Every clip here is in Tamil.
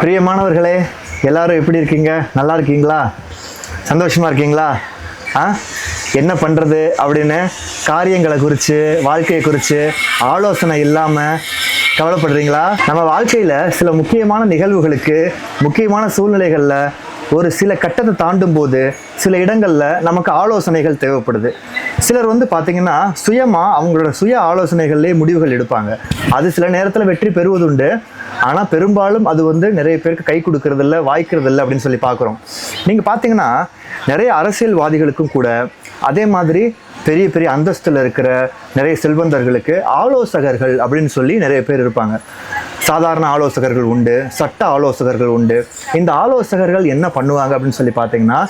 பிரியமானவர்களே எல்லாரும் எப்படி இருக்கீங்க? நல்லா இருக்கீங்களா? சந்தோஷமா இருக்கீங்களா? ஆ? என்ன பண்ணுறது அப்படின்னு காரியங்களை குறித்து வாழ்க்கையை குறித்து ஆலோசனை இல்லாமல் கவலைப்படுறீங்களா? நம்ம வாழ்க்கையில் சில முக்கியமான நிகழ்வுகளுக்கு முக்கியமான சூழ்நிலைகளில் ஒரு சில கட்டத்தை தாண்டும் போது சில இடங்களில் நமக்கு ஆலோசனைகள் தேவைப்படுது. சிலர் வந்து பார்த்தீங்கன்னா சுயமாக அவங்களோட சுய ஆலோசனைகள்லேயே முடிவுகள் எடுப்பாங்க. அது சில நேரத்தில் வெற்றி பெறுவதுண்டு. ஆனால் பெரும்பாலும் அது வந்து நிறைய பேருக்கு கை கொடுக்கறதில்ல வாய்க்கிறதில்ல அப்படின்னு சொல்லி பார்க்குறோம். நீங்கள் பார்த்தீங்கன்னா நிறைய அரசியல்வாதிகளுக்கும் கூட அதே மாதிரி பெரிய பெரிய அந்தஸ்தில் இருக்கிற நிறைய செல்வந்தர்களுக்கு ஆலோசகர்கள் அப்படின்னு சொல்லி நிறைய பேர் இருப்பாங்க. சாதாரண ஆலோசகர்கள் உண்டு சட்ட ஆலோசகர்கள் உண்டு. இந்த ஆலோசகர்கள் என்ன பண்ணுவாங்க அப்படின்னு சொல்லி பார்த்தீங்கன்னா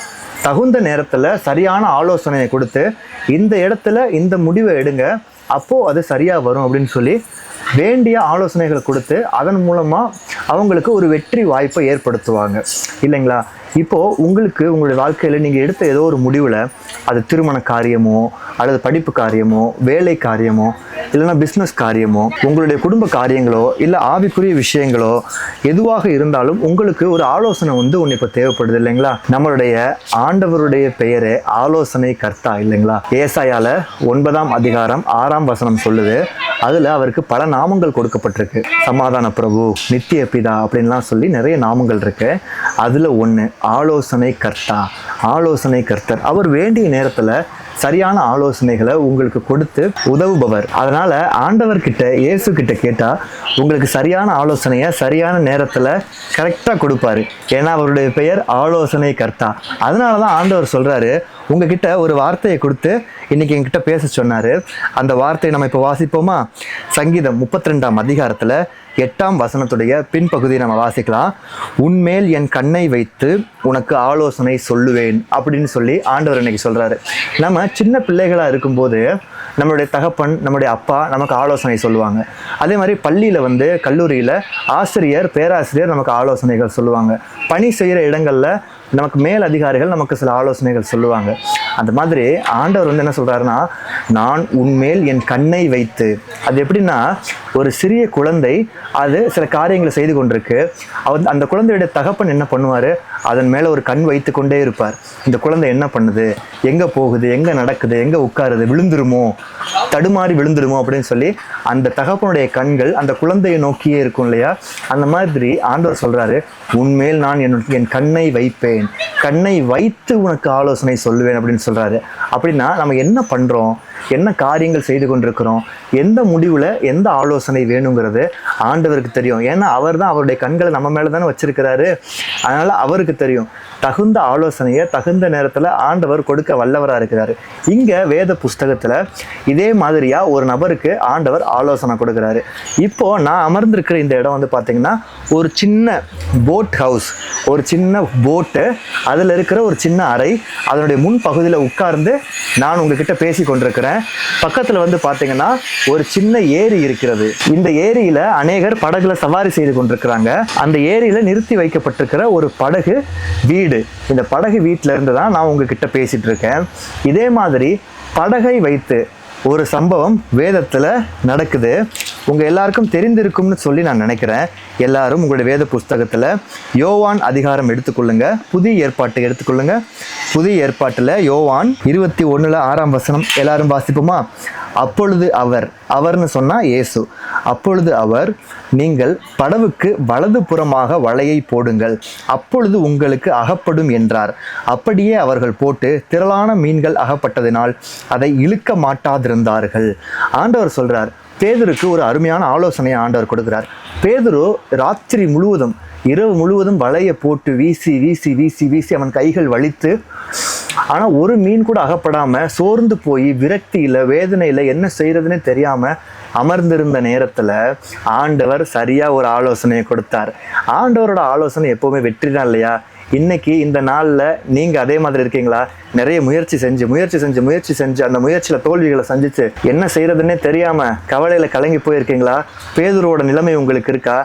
தகுந்த நேரத்தில் சரியான ஆலோசனையை கொடுத்து இந்த இடத்துல இந்த முடிவை எடுங்க அப்போது அது சரியாக வரும் அப்படின்னு சொல்லி வேண்டிய ஆலோசனைகளை கொடுத்து அதன் மூலமாக அவங்களுக்கு ஒரு வெற்றி வாய்ப்பை ஏற்படுத்துவாங்க. இல்லைங்களா? இப்போது உங்களுக்கு உங்களுடைய வாழ்க்கையில் நீங்கள் எடுத்த ஏதோ ஒரு முடிவில் அது திருமண காரியமோ அல்லது படிப்பு காரியமோ வேலை காரியமோ இல்லைன்னா பிஸ்னஸ் காரியமோ உங்களுடைய குடும்ப காரியங்களோ இல்லை ஆவிக்குரிய விஷயங்களோ எதுவாக இருந்தாலும் உங்களுக்கு ஒரு ஆலோசனை வந்து ஒன்று இப்போ தேவைப்படுது இல்லைங்களா? நம்மளுடைய ஆண்டவருடைய பெயரே ஆலோசனை கர்த்தா இல்லைங்களா? ஏசாயால ஒன்பதாம் அதிகாரம் ஆறாம் வசனம் சொல்லுது அதில் அவருக்கு பல நாமங்கள் கொடுக்கப்பட்டிருக்கு. சமாதான பிரபு நித்திய பிதா அப்படின்லாம் சொல்லி நிறைய நாமங்கள் இருக்கு. அதில் ஒன்று ஆலோசனை கர்த்தா. ஆலோசனை கர்த்தர். அவர் வேண்டிய நேரத்தில் சரியான ஆலோசனைகளை உங்களுக்கு கொடுத்து உதவுபவர். அதனால் ஆண்டவர்கிட்ட இயேசு கிட்ட கேட்டால் உங்களுக்கு சரியான ஆலோசனையை சரியான நேரத்தில் கரெக்டாக கொடுப்பாரு. ஏன்னா அவருடைய பெயர் ஆலோசனை கர்த்தா. அதனால தான் ஆண்டவர் சொல்கிறாரு உங்ககிட்ட ஒரு வார்த்தையை கொடுத்து இன்னைக்கு என்கிட்ட பேச சொன்னாரு. அந்த வார்த்தையை நம்ம இப்போ வாசிப்போமா? சங்கீதம் முப்பத்தி ரெண்டாம் அதிகாரத்தில் எட்டாம் வசனத்துடைய பின்பகுதியை நம்ம வாசிக்கலாம். உன்மேல் என் கண்ணை வைத்து உனக்கு ஆலோசனை சொல்லுவேன் அப்படின்னு சொல்லி ஆண்டவர் இன்னைக்கு சொல்கிறாரு நம்ம சின்ன பிள்ளைகளாக இருக்கும்போது நம்மளுடைய தகப்பன் நம்மளுடைய அப்பா நமக்கு ஆலோசனை சொல்லுவாங்க. அதே மாதிரி பள்ளியில் வந்து கல்லூரியில் ஆசிரியர் பேராசிரியர் நமக்கு ஆலோசனைகள் சொல்லுவாங்க. பணி செய்கிற இடங்களில் நமக்கு மேல் அதிகாரிகள் நமக்கு சில ஆலோசனைகள் சொல்லுவாங்க. அந்த மாதிரி ஆண்டவர் வந்து என்ன சொல்கிறாருன்னா நான் உன்மேல் என் கண்ணை வைத்து. அது எப்படின்னா ஒரு சிறிய குழந்தை அது சில காரியங்களை செய்து கொண்டிருக்கு. அவன் அந்த குழந்தையுடைய தகப்பன் என்ன பண்ணுவார்? அதன் மேலே ஒரு கண் வைத்து கொண்டே இருப்பார். இந்த குழந்தை என்ன பண்ணுது? எங்கே போகுது? எங்கே நடக்குது? எங்கே உட்காருது? விழுந்துருமோ? தடுமாறி விழுந்துருமோ? அப்படின்னு சொல்லி அந்த தகப்பனுடைய கண்கள் அந்த குழந்தையை நோக்கியே இருக்கும் இல்லையா? அந்த மாதிரி ஆண்டவர் சொல்கிறாரு உன்மேல் நான் என் என் கண்ணை வைப்பேன். கண்ணை வைத்து உனக்கு ஆலோசனை சொல்லுவேன் அப்படின்னு சொல்கிறாரு அப்படின்னா நம்ம என்ன பண்ணுறோம் என்ன காரியங்கள் செய்து கொண்டிருக்கிறோம்? எந்த முடிவில் எந்த ஆலோசனை வேணுங்கிறது ஆண்டவருக்கு தெரியும். ஏன்னா அவர் தான் அவருடைய கண்களை நம்ம மேலே தானே வச்சிருக்கிறாரு. அதனால் அவருக்கு தெரியும். தகுந்த ஆலோசனையை தகுந்த நேரத்தில் ஆண்டவர் கொடுக்க வல்லவராக இருக்கிறாரு. இங்கே வேத புஸ்தகத்தில் இதே மாதிரியாக ஒரு நபருக்கு ஆண்டவர் ஆலோசனை கொடுக்குறாரு. இப்போ நான் அமர்ந்திருக்கிற இந்த இடம் வந்து பார்த்தீங்கன்னா ஒரு சின்ன போட் ஹவுஸ் ஒரு சின்ன போட்டு அதில் இருக்கிற ஒரு சின்ன அறை அதனுடைய முன் பகுதியில் உட்கார்ந்து நான் உங்ககிட்ட பேசி கொண்டிருக்கிறேன் பக்கத்தில் வந்து பார்த்தீங்கன்னா ஒரு சின்ன ஏரி இருக்கிறது. இந்த ஏரியில அநேகர் படகுல சவாரி செய்து கொண்டிருக்கிறாங்க. அந்த ஏரியில நிறுத்தி வைக்கப்பட்டிருக்கிற ஒரு படகு வீடு. இந்த படகு வீட்டில் இருந்து தான் நான் உங்ககிட்ட பேசிட்டு இருக்கேன். இதே மாதிரி படகை வைத்து ஒரு சம்பவம் வேதத்தில் நடக்குது. உங்கள் எல்லாருக்கும் தெரிந்திருக்கும்னு சொல்லி நான் நினைக்கிறேன். எல்லாரும் உங்களுடைய வேத புஸ்தகத்தில் யோவான் அதிகாரம் எடுத்துக்கொள்ளுங்க. புதிய ஏற்பாட்டை எடுத்துக்கொள்ளுங்க. புதிய ஏற்பாட்டில் யோவான் இருபத்தி ஒன்றில் ஆறாம் வசனம் எல்லாரும் வாசிப்போமா? அப்பொழுது அவர் அவர்னு சொன்னால் இயேசு. அப்பொழுது அவர் நீங்கள் படவுக்கு வலது புறமாக வலையை போடுங்கள். அப்பொழுது உங்களுக்கு அகப்படும் என்றார். அப்படியே அவர்கள் போட்டு திரளான மீன்கள் அகப்பட்டதினால் அதை இழுக்க மாட்டாதிருந்தார்கள். ஆண்டவர் சொல்கிறார் பேதருக்கு ஒரு அருமையான ஆலோசனையை ஆண்டவர் கொடுக்கிறார். பேதுரு ராத்திரி முழுவதும் இரவு முழுவதும் வலையை போட்டு வீசி வீசி வீசி வீசி அவன் கைகள் வலித்து ஆனால் ஒரு மீன் கூட அகப்படாமல் சோர்ந்து போய் விரக்தியில் வேதனையில் என்ன செய்கிறதுனே தெரியாமல் அமர்ந்திருந்த நேரத்தில் ஆண்டவர் சரியாக ஒரு ஆலோசனையை கொடுத்தார். ஆண்டவரோட ஆலோசனை எப்போவுமே வெற்றி தான் இல்லையா? இன்னைக்கு இந்த நாளில் நீங்கள் அதே மாதிரி இருக்கீங்களா? நிறைய முயற்சி செஞ்சு முயற்சி செஞ்சு முயற்சி செஞ்சு அந்த முயற்சியில் தோல்விகளை சந்திச்சு என்ன செய்கிறதுனே தெரியாமல் கவலையில் கலங்கி போயிருக்கீங்களா? பேதுருவோட நிலைமை உங்களுக்கு இருக்கா?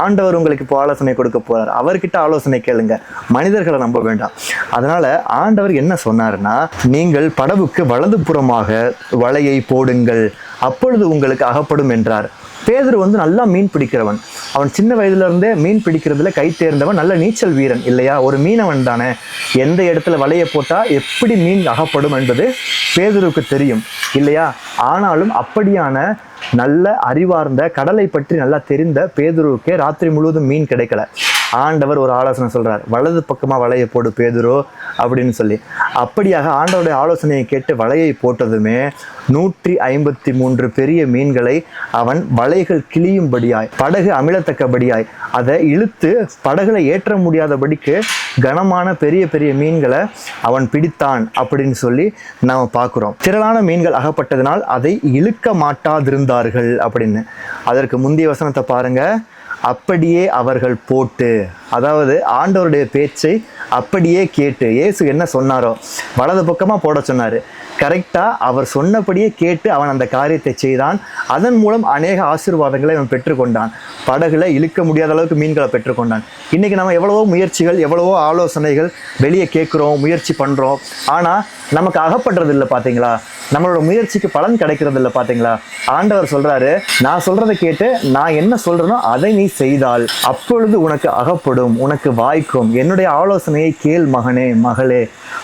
ஆண்டவர் உங்களுக்கு இப்போ ஆலோசனை கொடுக்க போகிறார் அவர்கிட்ட ஆலோசனை கேளுங்க. மனிதர்களை நம்ப வேண்டாம். அதனால் ஆண்டவர் என்ன சொன்னாருன்னா நீங்கள் படவுக்கு வலதுபுறமாக வலையை போடுங்கள். அப்பொழுது உங்களுக்கு அகப்படும் என்றார். பேதர் வந்து நல்லா மீன் பிடிக்கிறவன். அவன் சின்ன வயதுலேருந்தே மீன் பிடிக்கிறதுல கை தேர்ந்தவன் நல்ல நீச்சல் வீரன் இல்லையா? ஒரு மீனவன் தானே. எந்த இடத்துல வலையை போட்டால் எப்படி மீன் அகப்படும் என்பது பேதருக்கு தெரியும் இல்லையா? ஆனாலும் அப்படியான நல்ல அறிவார்ந்த கடலை பற்றி நல்லா தெரிந்த பேதுருவுக்கே ராத்திரி முழுவதும் மீன் கிடைக்கல. ஆண்டவர் ஒரு ஆலோசனை சொல்கிறார் வலது பக்கமாக வலையை போடு பேதுரோ அப்படின்னு சொல்லி. அப்படியாக ஆண்டவருடைய ஆலோசனையை கேட்டு வலையை போட்டதுமே நூற்றி ஐம்பத்தி மூன்று பெரிய மீன்களை அவன் வலைகள் கிளியும்படியாய் படகு அமிழத்தக்கபடியாய் அதை இழுத்து படகுல ஏற்ற முடியாதபடிக்கு கனமான பெரிய பெரிய மீன்களை அவன் பிடித்தான் அப்படின்னு சொல்லி நாம் பார்க்குறோம். திரளான மீன்கள் அகப்பட்டதினால் அதை இழுக்க மாட்டாதிருந்தார்கள் அப்படின்னு. அதற்கு முந்தைய வசனத்தை பாருங்கள் அப்படியே அவர்கள் போட்டு அதாவது ஆண்டவருடைய பேச்சை அப்படியே கேட்டு இயேசு என்ன சொன்னாரோ வலது பக்கமாக போட சொன்னார். கரெக்டாக அவர் சொன்னபடியே கேட்டு அவன் அந்த காரியத்தை செய்தான். அதன் மூலம் அநேக ஆசீர்வாதங்களை அவன் பெற்றுக்கொண்டான். படகுல இழுக்க முடியாத அளவுக்கு மீன்களை பெற்றுக்கொண்டான். இன்றைக்கி நம்ம எவ்வளவோ முயற்சிகள் எவ்வளவோ ஆலோசனைகள் வெளியே கேட்குறோம் முயற்சி பண்ணுறோம் ஆனால் நமக்கு அகப்படுறது இல்லை பார்த்தீங்களா நம்மளோட முயற்சிக்கு பலன் கிடைக்கிறது இல்லை பார்த்தீங்களா ஆண்டவர் சொல்கிறாரு நான் சொல்கிறத கேட்டு நான் என்ன சொல்கிறேனோ அதை நீ செய்தால் அப்பொழுது உனக்கு அகப்படும் உனக்கு வாய்க்கும். என்னுடைய ஆலோசனையை கேள் மகனே மகளே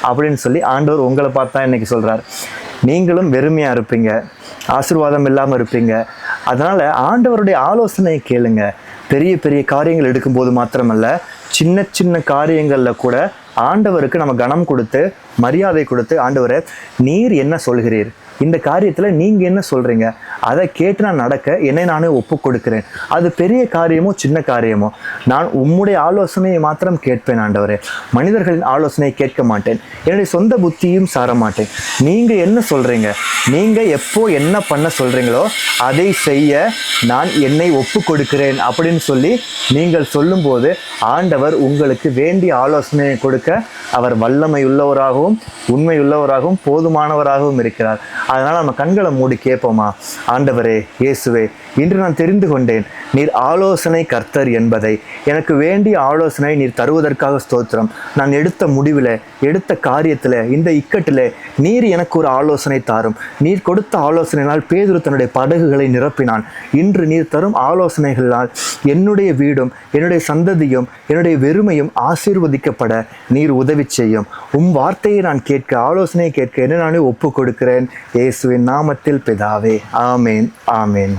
அப்படின்னு சொல்லி ஆண்டவர் உங்களை பார்த்தா இன்னைக்கு சொல்கிறார் நீங்களும் வெறுமையா இருப்பீங்க. ஆசீர்வாதம் இல்லாம இருப்பீங்க. அதனால ஆண்டவருடைய ஆலோசனையை கேளுங்க. பெரிய பெரிய காரியங்கள் எடுக்கும்போது மாத்திரமல்ல சின்ன சின்ன காரியங்களில் கூட ஆண்டவருக்கு நம்ம கனம் கொடுத்து மரியாதை கொடுத்து ஆண்டவரை நீர் என்ன சொல்கிறீர்? இந்த காரியத்தில் நீங்கள் என்ன சொல்கிறீங்க அதை கேட்டு நான் நடக்க என்னை நானே ஒப்பு கொடுக்கிறேன் அது பெரிய காரியமோ சின்ன காரியமோ? நான் உம்முடைய ஆலோசனையை மாத்திரம் கேட்பேன் ஆண்டவரே. மனிதர்களின் ஆலோசனையை கேட்க மாட்டேன். என்னுடைய சொந்த புத்தியும் சார மாட்டேன். நீங்கள் என்ன சொல்கிறீங்க நீங்கள் எப்போ என்ன பண்ண சொல்றீங்களோ அதை செய்ய நான் என்னை ஒப்பு கொடுக்கிறேன் அப்படின்னு சொல்லி நீங்கள் சொல்லும்போது ஆண்டவர் உங்களுக்கு வேண்டிய ஆலோசனையை கொடுக்க அவர் வல்லமை உள்ளவராகவும் உண்மை உள்ளவராகவும் போதுமானவராகவும் இருக்கிறார். அதனால நம்ம கண்களை மூடி கேட்போமா? ஆண்டவரே இயேசுவே இன்று நான் தெரிந்து கொண்டேன் நீர் ஆலோசனை கர்த்தர் என்பதை. எனக்கு வேண்டிய ஆலோசனை நீர் தருவதற்காக ஸ்தோத்திரம். நான் எடுத்த முடிவில் எடுத்த காரியத்தில் இந்த இக்கட்டில் நீர் எனக்கு ஒரு ஆலோசனை தாரும். நீர் கொடுத்த ஆலோசனையினால் பேதுரு தன்னுடைய படகுகளை நிரப்பினான். இன்று நீர் தரும் ஆலோசனைகளால் என்னுடைய வீடும் என்னுடைய சந்ததியும் என்னுடைய வெறுமையும் ஆசீர்வதிக்கப்பட நீர் உதவி செய்யும். உம் வார்த்தையை நான் கேட்க ஆலோசனையை கேட்க என்ன நானே ஒப்பு கொடுக்கிறேன் இயேசுவின் நாமத்தில் பிதாவே ஆமேன் ஆமேன்.